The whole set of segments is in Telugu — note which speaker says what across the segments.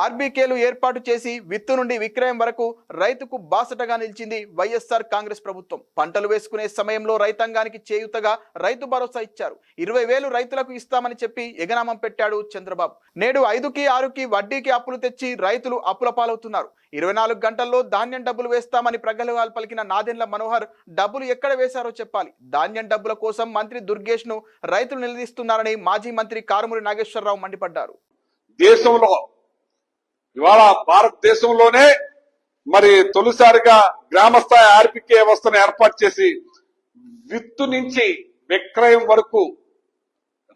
Speaker 1: ఆర్బీకేలు ఏర్పాటు చేసి విత్తు నుండి విక్రయం వరకు రైతుకు బాసటగా నిలిచింది వైఎస్ఆర్ కాంగ్రెస్ ప్రభుత్వం. పంటలు వేసుకునే సమయంలో రైతాంగానికి చేయుతగా రైతు భరోసా ఇచ్చారు. ఇరవై వేలు రైతులకు ఇస్తామని చెప్పి ఎగనామం పెట్టాడు చంద్రబాబు. నేడు ఐదుకి ఆరుకి వడ్డీకి అప్పులు తెచ్చి రైతులు అప్పుల పాలవుతున్నారు. ఇరవై నాలుగు గంటల్లో ధాన్యం డబ్బులు వేస్తామని ప్రగల్భాలు పలికిన నాదెండ్ల మనోహర్ డబ్బులు ఎక్కడ వేశారో చెప్పాలి. ధాన్యం డబ్బుల కోసం మంత్రి దుర్గేష్ను రైతులు నిలదీస్తున్నారని మాజీ మంత్రి కారుమూరి నాగేశ్వరరావు మండిపడ్డారు.
Speaker 2: దేశంలో ఇవాళ భారతదేశంలోనే మరి తొలిసారిగా గ్రామస్థాయి ఆర్పికే వ్యవస్థను ఏర్పాటు చేసి విత్తు నుంచి విక్రయం వరకు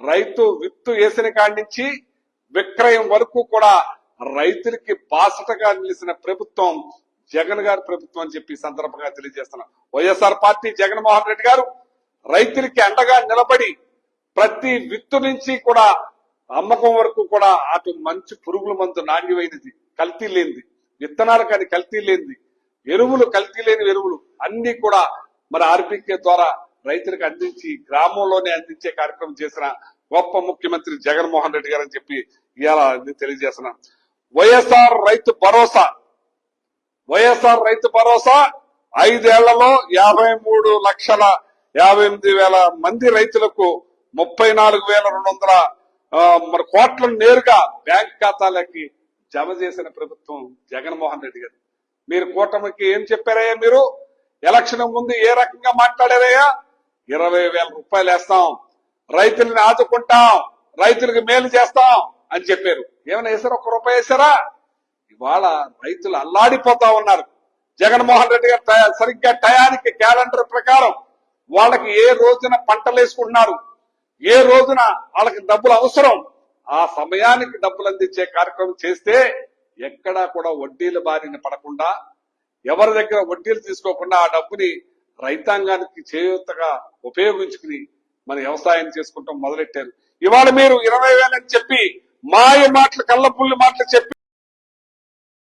Speaker 2: రైతు విత్తు వేసిన కాడి నుంచి విక్రయం వరకు కూడా రైతులకి బాసటగా నిలిచిన ప్రభుత్వం జగన్ గారి ప్రభుత్వం అని చెప్పి సందర్భంగా తెలియజేస్తున్నాం. వైఎస్ఆర్ పార్టీ జగన్మోహన్ రెడ్డి గారు రైతులకి అండగా నిలబడి ప్రతి విత్తు నుంచి కూడా అమ్మకం వరకు కూడా అటు మంచి పురుగుల మందు నాణ్యమైనది కల్తీ లేనిది. విత్తనాలు కానీ కల్తీ లేనిది. ఎరువులు కల్తీ లేని ఎరువులు అన్ని కూడా మరి ఆర్బీకే ద్వారా రైతులకు అందించి గ్రామంలోనే అందించే కార్యక్రమం చేసిన గొప్ప ముఖ్యమంత్రి జగన్మోహన్ రెడ్డి గారు అని చెప్పి ఇవాళ ఇది తెలియజేస్తున్నాం. వైఎస్ఆర్ రైతు భరోసా. వైఎస్ఆర్ రైతు భరోసా. ఐదేళ్ళలో యాభై మూడు లక్షల యాభై ఎనిమిది వేల మంది రైతులకు ముప్పై నాలుగు వేల రెండు వందల మరి కోట్లను నేరుగా బ్యాంక్ ఖాతాలకి జమ చేసిన ప్రభుత్వం జగన్మోహన్ రెడ్డి గారు. మీరు కూటమికి ఏం చెప్పారయ్యా మీరు? ఎలక్షన్ ముందు ఏ రకంగా మాట్లాడారయ్యా? ఇరవై వేల రూపాయలు వేస్తాం. రైతుల్ని ఆదుకుంటాం. రైతులకు మేలు చేస్తాం అని చెప్పారు. ఏమైనా వేసారా ఒక్క రూపాయి వేసారా ఇవాళ రైతులు అల్లాడిపోతా ఉన్నారు. జగన్మోహన్ రెడ్డి గారు సరిగ్గా టయానికి క్యాలెండర్ ప్రకారం వాళ్ళకి ఏ రోజున పంటలు వేసుకుంటున్నారు? ఏ రోజున వాళ్ళకి డబ్బులు అవసరం? ఆ సమయానికి డబ్బులు అందించే కార్యక్రమం చేస్తే ఎక్కడా కూడా వడ్డీల బారిన పడకుండా ఎవరి దగ్గర వడ్డీలు తీసుకోకుండా ఆ డబ్బుని రైతాంగానికి చేయూతగా ఉపయోగించుకుని మన వ్యవసాయం చేసుకుంటాం మొదలెట్టారు. ఇవాళ మీరు ఇరవై వేలని చెప్పి మాయ మాటలు కళ్ళపుల్లి మాటలు చెప్పి